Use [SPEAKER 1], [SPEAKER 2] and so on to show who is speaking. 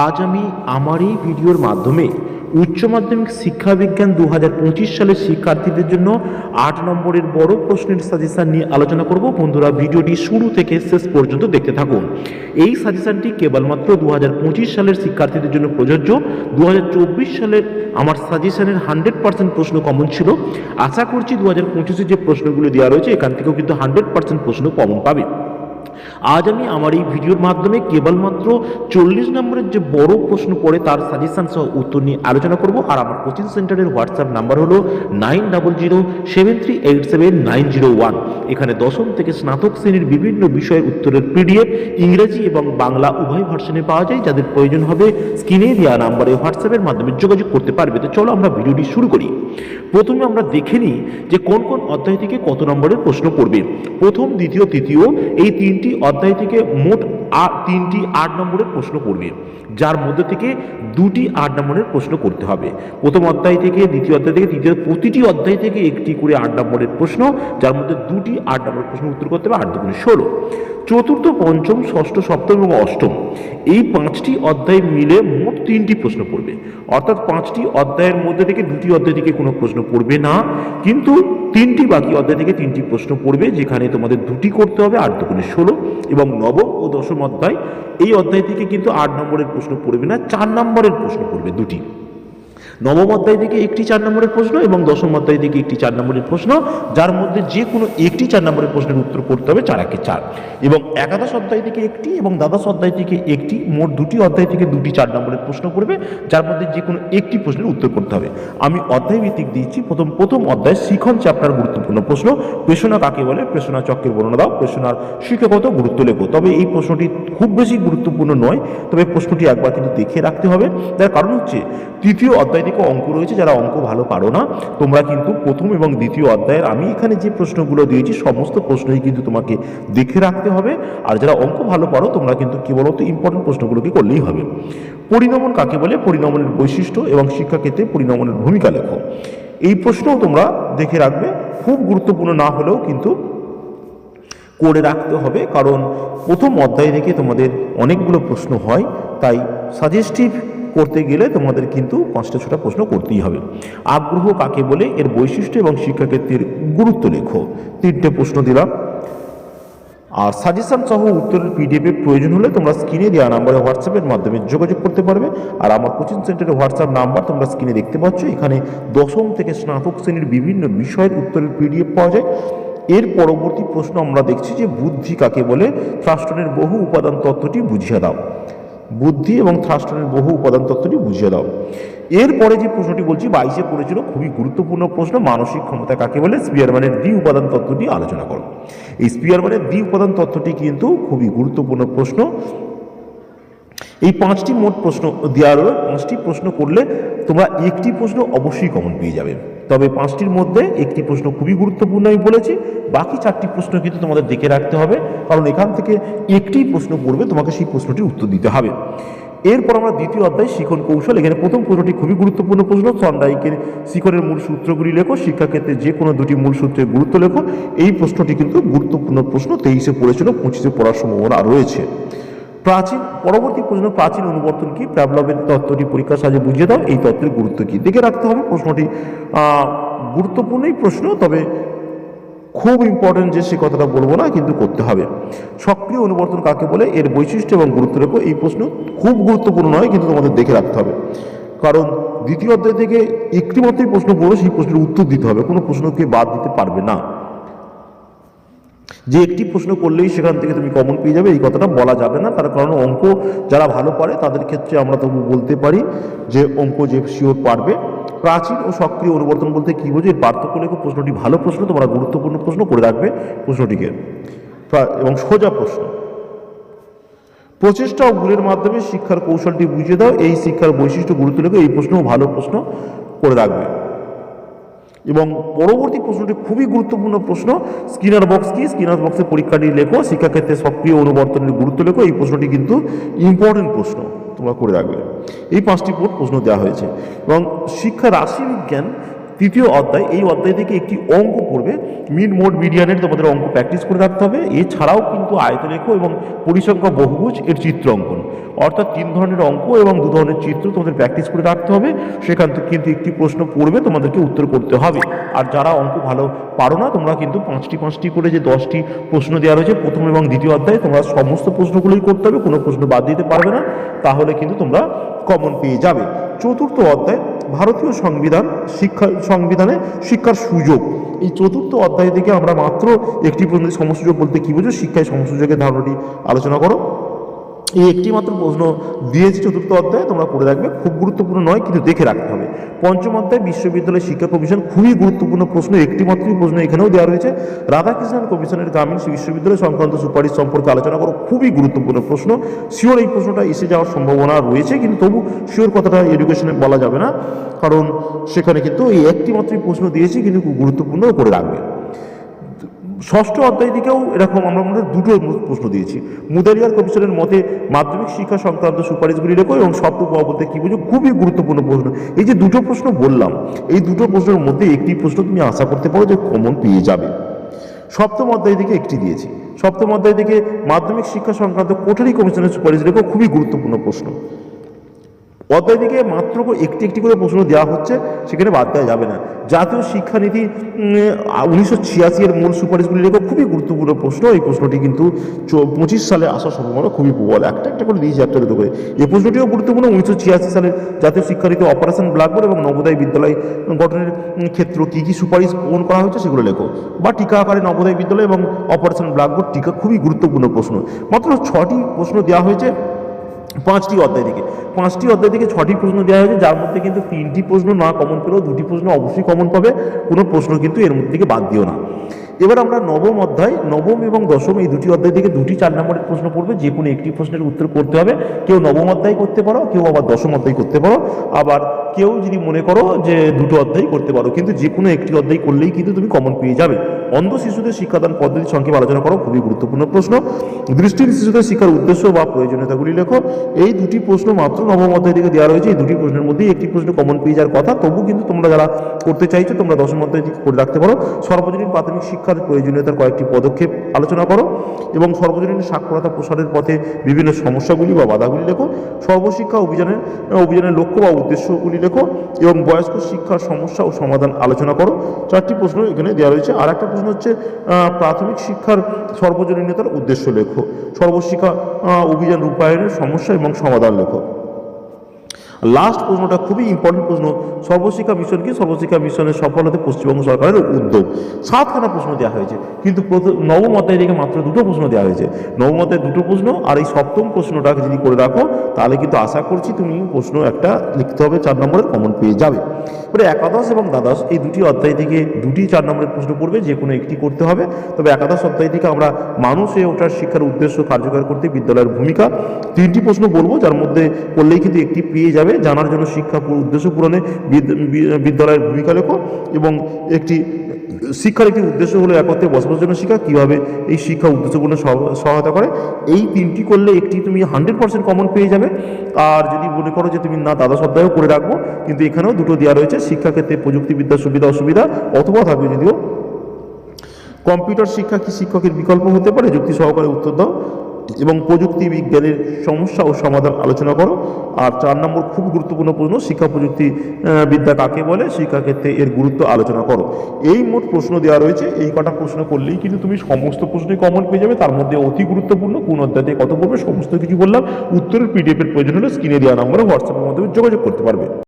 [SPEAKER 1] আজ আমি আমার এই ভিডিওর মাধ্যমে উচ্চ মাধ্যমিক শিক্ষা বিজ্ঞান দু হাজার পঁচিশ সালের শিক্ষার্থীদের জন্য আট নম্বরের বড় প্রশ্নের সাজেশান নিয়ে আলোচনা করব। বন্ধুরা, ভিডিওটি শুরু থেকে শেষ পর্যন্ত দেখতে থাকুন। এই সাজেশানটি কেবলমাত্র দু হাজার পঁচিশ সালের শিক্ষার্থীদের জন্য প্রযোজ্য। দু হাজার চব্বিশ সালের আমার সাজেশানের হান্ড্রেড পার্সেন্ট প্রশ্ন কমন ছিল। আশা করছি দু হাজার যে প্রশ্নগুলো দেওয়া রয়েছে, এখান থেকেও কিন্তু হান্ড্রেড পার্সেন্ট প্রশ্ন কমন পাবে। আজ আমি আমার এই ভিডিওর মাধ্যমে কেবলমাত্র চল্লিশ নম্বরের যে বড় প্রশ্ন পড়ে তার সাজেশন সহ উত্তর নিয়ে আলোচনা করব। আর আমার কোচিং সেন্টারের হোয়াটসঅ্যাপ নাম্বার হলো nine double zero seven three eight seven nine zero one এখানে দশম থেকে স্নাতক শ্রেণির বিভিন্ন বিষয়ের উত্তরের পিডিএফ ইংরেজি এবং বাংলা উভয় ভার্সনে পাওয়া যায়, যাদের প্রয়োজন হবে স্ক্রিনে দেওয়া নাম্বারে হোয়াটসঅ্যাপের মাধ্যমে যোগাযোগ করতে পারবে। তো চলো আমরা ভিডিওটি শুরু করি। প্রথমে আমরা দেখে নিই যে কোন কোন অধ্যায় থেকে কত নম্বরের প্রশ্ন পড়বে। প্রথম, দ্বিতীয়, তৃতীয়, এই তিনটি অধ্যায় থেকে মোট তিনটি আট নম্বরের প্রশ্ন করবে, যার মধ্যে থেকে দুটি আট নম্বরের প্রশ্ন করতে হবে। প্রথম অধ্যায় থেকে, দ্বিতীয় অধ্যায় থেকে তৃতীয় প্রতিটি অধ্যায় থেকে একটি করে আট নম্বরের প্রশ্ন, যার মধ্যে দুটি আট নম্বরের প্রশ্ন উত্তর করতে হবে, আট দুগুণে ষোলো। চতুর্থ, পঞ্চম, ষষ্ঠ, সপ্তম এবং অষ্টম। এই পাঁচটি অধ্যায় মিলে মোট তিনটি প্রশ্ন পড়বে। অর্থাৎ পাঁচটি অধ্যায়ের মধ্যে থেকে দুটি অধ্যায় থেকে কোনো প্রশ্ন পড়বে না। কিন্তু তিনটি বাকি অধ্যায় থেকে তিনটি প্রশ্ন পড়বে, যেখানে তোমাদের দুটি করতে হবে, আট দুগুণে ষোলো এবং নবম ও দশম অধ্যায়। এই অধ্যায় থেকে কিন্তু আট নম্বরের প্রশ্ন পড়বে না, চার নম্বরের প্রশ্ন পড়বে দুটি। নবম অধ্যায় থেকে একটি চার নম্বরের প্রশ্ন এবং দশম অধ্যায় থেকে একটি চার নম্বরের প্রশ্ন, যার মধ্যে যে কোনো একটি চার নম্বরের প্রশ্নের উত্তর করতে হবে চার একে চার। এবং একাদশ অধ্যায় থেকে একটি এবং দ্বাদশ অধ্যায় থেকে একটি, মোট দুটি অধ্যায় থেকে দুটি চার নম্বরের প্রশ্ন করবে যার মধ্যে যে কোনো একটি প্রশ্নের উত্তর করতে হবে। আমি অধ্যায় ভিত্তিক দিয়েছি, প্রথম প্রথম অধ্যায় শিখন চ্যাপ্টার গুরুত্বপূর্ণ প্রশ্ন। পেশনা কাকে বলে? পেশনা চক্রের বর্ণনা দাও, পেশনার শিক্ষাগত গুরুত্ব লেখো। তবে এই প্রশ্নটি খুব বেশি গুরুত্বপূর্ণ নয়, তবে প্রশ্নটি একবার কিন্তু দেখে রাখতে হবে। তার কারণ হচ্ছে, তৃতীয় অধ্যায় থেকে অঙ্ক রয়েছে, যারা অঙ্ক ভালো পারো না। তোমরা কিন্তু প্রথম এবং দ্বিতীয় অধ্যায়ের, আমি এখানে যে প্রশ্নগুলো দিয়েছি, সমস্ত প্রশ্নই কিন্তু তোমাকে দেখে রাখতে হবে। আর যারা অঙ্ক ভালো পারো, তোমরা কিন্তু কেবলত ইম্পর্টেন্ট প্রশ্নগুলোকে করলেই হবে। পরিণমন কাকে বলে? পরিণমনের বৈশিষ্ট্য এবং শিক্ষাক্ষেত্রে পরিণমনের ভূমিকা লেখো। এই প্রশ্নও তোমরা দেখে রাখবে। খুব গুরুত্বপূর্ণ না হলেও কিন্তু করে রাখতে হবে, কারণ প্রথম অধ্যায় থেকে তোমাদের অনেকগুলো প্রশ্ন হয়। তাই সাজেস্টিভ করতে গেলে তোমাদের কিন্তু পাঁচটা, ছটা প্রশ্ন করতেই হবে। আগ্রহ কাকে বলে? এর বৈশিষ্ট্য এবং শিক্ষাক্ষেত্রের গুরুত্ব লেখো। তিনটে প্রশ্ন দিলাম। আর সাজেশন সহ উত্তরের পিডিএফ এর প্রয়োজন হলে তোমরা স্ক্রিনে দেওয়া নাম্বারে হোয়াটসঅ্যাপের মাধ্যমে যোগাযোগ করতে পারবে। আর আমার কোচিং সেন্টারের হোয়াটসঅ্যাপ নাম্বার তোমরা স্ক্রিনে দেখতে পাচ্ছ। এখানে দশম থেকে স্নাতক শ্রেণির বিভিন্ন বিষয়ের উত্তরের পিডিএফ পাওয়া যায়। এর পরবর্তী প্রশ্ন আমরা দেখছি যে বুদ্ধি কাকে বলে? থ্রাস্টনের বহু উপাদান তত্ত্বটি বুঝিয়ে দাও। বুদ্ধি এবং থ্রাস্টনের বহু উপাদান তত্ত্বটি বুঝিয়ে দাও। এরপরে যে প্রশ্নটি বলছি, বাইশে পড়েছিল, খুবই গুরুত্বপূর্ণ প্রশ্ন, মানসিক ক্ষমতা কাকে বলে? স্পিয়ারম্যানের দ্বি উপাদান তত্ত্বটি আলোচনা করো। এই স্পিয়ারম্যানের দ্বি উপাদান তত্ত্বটি কিন্তু খুবই গুরুত্বপূর্ণ প্রশ্ন। এই পাঁচটি মোট প্রশ্ন দেওয়া রয়ে পাঁচটি প্রশ্ন করলে তোমরা একটি প্রশ্ন অবশ্যই কমন পেয়ে যাবে। তবে পাঁচটির মধ্যে একটি প্রশ্ন খুবই গুরুত্বপূর্ণ আমি বলেছি। বাকি চারটি প্রশ্ন কিন্তু তোমাদের দেখে রাখতে হবে। কারণ এখান থেকে একটি প্রশ্ন পড়বে, তোমাকে সেই প্রশ্নটির উত্তর দিতে হবে। এরপর আমরা দ্বিতীয় অধ্যায় শিখন কৌশল। এখানে প্রথম প্রশ্নটি খুবই গুরুত্বপূর্ণ প্রশ্ন। সন্ডাইকের শিখনের মূল সূত্রগুলি লেখো। শিক্ষাক্ষেত্রে যে কোনো দুটি মূল সূত্রের গুরুত্ব লেখো। এই প্রশ্নটি কিন্তু গুরুত্বপূর্ণ প্রশ্ন। তেইশে পড়েছিল, পঁচিশে পড়ার সম্ভাবনা রয়েছে। প্রাচীন, পরবর্তী প্রশ্ন প্রাচীন অনুবর্তন কি? প্যাবলবের তত্ত্বটি পরীক্ষার সাহায্যে বুঝিয়ে দাও, এই তত্ত্বের গুরুত্ব কি? দেখে রাখতে হবে প্রশ্নটি গুরুত্বপূর্ণই প্রশ্ন, তবে খুব ইম্পর্টেন্ট যে সে কথাটা বলব না, কিন্তু করতে হবে। সক্রিয় অনুবর্তন কাকে বলে? এর বৈশিষ্ট্য এবং গুরুত্ব রেখো, এই প্রশ্ন খুব গুরুত্বপূর্ণ নয়, কিন্তু তোমাদের দেখে রাখতে হবে। কারণ দ্বিতীয় অধ্যায় থেকে একটি মাত্রই প্রশ্ন পড়বে সেই প্রশ্নের উত্তর দিতে হবে, কোনো প্রশ্নকে বাদ দিতে পারবে না। যে একটি প্রশ্ন করলেই সেখান থেকে তুমি কমন পেয়ে যাবে, এই কথাটা বলা যাবে না। তার কারণ অঙ্ক যারা ভালো পারে, তাদের ক্ষেত্রে আমরা তবু বলতে পারি যে অঙ্ক যে শিওর পারবে। প্রাচীন ও সক্রিয় অনুবর্তন বলতে কী বোঝো? এর পার্থক্য লেখো। প্রশ্নটি ভালো প্রশ্ন, তোমরা গুরুত্বপূর্ণ প্রশ্ন করে রাখবে প্রশ্নটিকে। এবং সোজা প্রশ্ন। প্রচেষ্টা ও ভুলের মাধ্যমে শিক্ষার কৌশলটি বুঝিয়ে দাও। এই শিক্ষার বৈশিষ্ট্য গুরুত্ব লেখো। এই প্রশ্নও ভালো প্রশ্ন করে রাখবে। এবং পরবর্তী প্রশ্নটি খুবই গুরুত্বপূর্ণ প্রশ্ন। স্কিনার বক্স কি? স্কিনার বক্সের পরীক্ষাটি লেখো, শিক্ষাক্ষেত্রে সক্রিয় অনুবর্তনের গুরুত্ব লেখো। এই প্রশ্নটি কিন্তু ইম্পর্টেন্ট প্রশ্ন, তোমরা করে রাখবে এই পাঁচটি প্রশ্ন দেওয়া হয়েছে। এবং শিক্ষা, রাশি বিজ্ঞান তৃতীয় অধ্যায়, এই অধ্যায় থেকে একটি অঙ্ক পড়বে। মিন মোড মিডিয়ানের তোমাদের অঙ্ক প্র্যাকটিস করে রাখতে হবে। এছাড়াও কিন্তু আয়তলেখ এবং পরিসংখ্যা বহুভুজ এর চিত্র অঙ্কন। অর্থাৎ তিন ধরনের অঙ্ক এবং দু ধরনের চিত্র তোমাদের প্র্যাকটিস করে রাখতে হবে। সেখান থেকে কিন্তু একটি প্রশ্ন পড়বে, তোমাদেরকে উত্তর করতে হবে। আর যারা অঙ্ক ভালো পারো না, তোমরা কিন্তু পাঁচটি পাঁচটি করে যে দশটি প্রশ্ন দেওয়া রয়েছে, প্রথম এবং দ্বিতীয় অধ্যায়ে তোমরা সমস্ত প্রশ্নগুলোই করতে হবে, কোনো প্রশ্ন বাদ দিতে পারবে না। তাহলে কিন্তু তোমরা কমন পেয়ে যাবে। চতুর্থ অধ্যায়, ভারতীয় সংবিধান, শিক্ষা, সংবিধানে শিক্ষার সুযোগ। এই চতুর্থ অধ্যায় থেকে আমরা মাত্র একটি পর্যন্ত সমসুযোগ বলতে কী বোঝো? শিক্ষায় সমসুযোগের ধারণাটি আলোচনা করো। এই একটি মাত্র প্রশ্ন দিয়েছি চতুর্থ অধ্যায়ে, তোমরা পড়ে রাখবে খুব গুরুত্বপূর্ণ নয়, কিন্তু দেখে রাখতে হবে। পঞ্চম অধ্যায় বিশ্ববিদ্যালয় শিক্ষা কমিশন খুবই গুরুত্বপূর্ণ প্রশ্ন একটি মাত্রই প্রশ্ন এখানেও দেওয়া রয়েছে। রাধাকৃষ্ণন কমিশনের গ্রামীণ বিশ্ববিদ্যালয় সংক্রান্ত সুপারিশ সম্পর্কে আলোচনা করো, খুবই গুরুত্বপূর্ণ প্রশ্ন। শিওর এই প্রশ্নটা এসে যাওয়ার সম্ভাবনা রয়েছে, কিন্তু তবু শিওর কথাটা এডুকেশনে বলা যাবে না। কারণ সেখানে কিন্তু এই একটি মাত্রই প্রশ্ন দিয়েছি, কিন্তু খুব গুরুত্বপূর্ণ করে রাখবে। ষষ্ঠ অধ্যায় দিকেও এরকম আমরা মনে দুটো প্রশ্ন দিয়েছি। মুদালিয়ার কমিশনের মতে মাধ্যমিক শিক্ষা সংক্রান্ত সুপারিশগুলি লেখো এবং সপ্তম বলতে কী বুঝো? খুবই গুরুত্বপূর্ণ প্রশ্ন। এই যে দুটো প্রশ্ন বললাম, এই দুটো প্রশ্নের মধ্যে একটি প্রশ্ন তুমি আশা করতে পারো যে কমন পেয়ে যাবে। সপ্তম অধ্যায় থেকে একটি দিয়েছি। সপ্তম অধ্যায় থেকে মাধ্যমিক শিক্ষা সংক্রান্ত কোঠারি কমিশনের সুপারিশ লেখো খুবই গুরুত্বপূর্ণ প্রশ্ন। অধ্যায় থেকে মাত্র একটি একটি করে প্রশ্ন দেওয়া হচ্ছে, সেখানে বাদ দেওয়া যাবে না। জাতীয় শিক্ষানীতি উনিশশো ছিয়াশি এর মূল সুপারিশগুলি লেখো খুবই গুরুত্বপূর্ণ প্রশ্ন। এই প্রশ্নটি কিন্তু পঁচিশ সালে আসার সম্ভাবনা খুবই প্রবল। একটা একটা করে দিয়েছি একটা দুটো করে। এই প্রশ্নটিও গুরুত্বপূর্ণ। উনিশশো ছিয়াশি সালে জাতীয় শিক্ষানীতি অপারেশন ব্ল্যাকবোর্ড এবং নবোদয় বিদ্যালয় গঠনের ক্ষেত্র কী কী সুপারিশ গ্রহণ করা হয়েছে সেগুলো লেখো। বা টিকা আকারে নবোদয় বিদ্যালয় এবং অপারেশন ব্ল্যাকবোর্ড টিকা খুবই গুরুত্বপূর্ণ প্রশ্ন। মাত্র ছটি প্রশ্ন দেওয়া হয়েছে। পাঁচটি অধ্যায় থেকে। পাঁচটি অধ্যায় থেকে ছটি প্রশ্ন দেওয়া হয়েছে, যার মধ্যে কিন্তু তিনটি প্রশ্ন না কমন পেলেও দুটি প্রশ্ন অবশ্যই কমন পাবে। কোনো প্রশ্ন কিন্তু এর মধ্যে থেকে বাদ দিও না। এবার আমরা নবম অধ্যায়, নবম এবং দশম এই দুটি অধ্যায় থেকে দুটি চার নম্বরের প্রশ্ন পড়বে, যে কোনো একটি প্রশ্নের উত্তর করতে হবে। কেউ নবম অধ্যায় করতে পারো, কেউ আবার দশম অধ্যায় করতে পারো। আবার কেউ যদি মনে করো যে দুটো অধ্যায় করতে পারো, কিন্তু যে কোনো একটি অধ্যায় করলেই কিন্তু তুমি কমন পেয়ে যাবে। অন্ধ শিশুদের শিক্ষাদান পদ্ধতি সংক্ষেপে আলোচনা করো, খুবই গুরুত্বপূর্ণ প্রশ্ন। দৃষ্টির শিশুদের শিক্ষার উদ্দেশ্য বা প্রয়োজনীয়তাগুলি লেখো। এই দুটি প্রশ্ন মাত্র নবম অধ্যায় থেকে দেওয়া রয়েছে। এই দুটি প্রশ্নের মধ্যেই একটি প্রশ্ন কমন পেয়ে যাওয়ার কথা। তবু কিন্তু তোমরা যারা করতে চাইছো, তোমরা দশম অধ্যায় থেকে করে রাখতে পারো। সর্বজনীন প্রাথমিক শিক্ষার প্রয়োজনীয়তার কয়েকটি পদক্ষেপ আলোচনা করো এবং সর্বজনীন সাক্ষরতা প্রসারের পথে বিভিন্ন সমস্যাগুলি বা বাধাগুলি লেখো। সর্বশিক্ষা অভিযানের অভিযানের লক্ষ্য বা উদ্দেশ্যগুলি লেখো এবং বয়স্ক শিক্ষার সমস্যা ও সমাধান আলোচনা করো। চারটি প্রশ্ন এখানে দেওয়া রয়েছে। আর একটা প্রশ্ন হচ্ছে প্রাথমিক শিক্ষার সর্বজনীনতার উদ্দেশ্য লেখো। সর্বশিক্ষা অভিযান রূপায়ণের সমস্যা এবং সমাধান লেখো। লাস্ট প্রশ্নটা খুবই ইম্পর্টেন্ট প্রশ্ন, সর্বশিক্ষা মিশন কি? সর্বশিক্ষা মিশনের সফল হতে পশ্চিমবঙ্গ সরকারের উদ্যোগ। সাতখানা প্রশ্ন দেওয়া হয়েছে, কিন্তু প্রথম নবম অধ্যায় থেকে মাত্র দুটো প্রশ্ন দেওয়া হয়েছে। নবম অধ্যায়ে দুটো প্রশ্ন আর এই সপ্তম প্রশ্নটাকে যদি করে রাখো, তাহলে কিন্তু আশা করছি তুমি প্রশ্ন একটা লিখতে হবে চার নম্বরের কমন পেয়ে যাবে। এবারে একাদশ এবং দ্বাদশ, এই দুটি অধ্যায় থেকে দুটি চার নম্বরের প্রশ্ন পড়বে যে কোনো একটি করতে হবে। তবে একাদশ অধ্যায় থেকে আমরা মানুষ হয়ে ওঠার শিক্ষার উদ্দেশ্য কার্যকর করতে বিদ্যালয়ের ভূমিকা। তিনটি প্রশ্ন বলব, যার মধ্যে করলেই কিন্তু একটি পেয়ে যাবে। জানার জন্য শিক্ষা উদ্দেশ্য পূরণে বিদ্যালয়ের ভূমিকা লেখো এবং একটি শিক্ষার একটি উদ্দেশ্য হলো একত্রে বসবাসের জন্য শিক্ষা, কীভাবে এই শিক্ষা উদ্দেশ্যপূর্ণ সহায়তা করে। এই তিনটি করলে একটি তুমি হান্ড্রেড পার্সেন্ট কমন পেয়ে যাবে। আর যদি মনে করো যে তুমি না দাদা অধ্যায়ও করে রাখব, কিন্তু এখানেও দুটো দেওয়া রয়েছে, শিক্ষাক্ষেত্রে প্রযুক্তিবিদ্যার সুবিধা অসুবিধা, অথবা থাকবে যদিও। কম্পিউটার শিক্ষা কি শিক্ষকের বিকল্প হতে পারে? যুক্তি সহকারে উত্তর দাও। এবং প্রযুক্তি বিজ্ঞানের সমস্যা ও সমাধান আলোচনা করো। আর চার নম্বর খুব গুরুত্বপূর্ণ প্রশ্ন, শিক্ষা প্রযুক্তি বিদ্যা কাকে বলে? শিক্ষাক্ষেত্রে এর গুরুত্ব আলোচনা করো। এই মোট প্রশ্ন দেওয়া রয়েছে। এই কটা প্রশ্ন করলেই কিন্তু তুমি সমস্ত প্রশ্নই কমন পেয়ে যাবে। তার মধ্যে অতি গুরুত্বপূর্ণ কোন অধ্যায়ে কত পড়বে সমস্ত কিছু বললাম। উত্তরের পিডিএফ এর প্রয়োজন হলে স্ক্রিনে দেওয়া নম্বরে হোয়াটসঅ্যাপের মাধ্যমে যোগাযোগ করতে পারবে।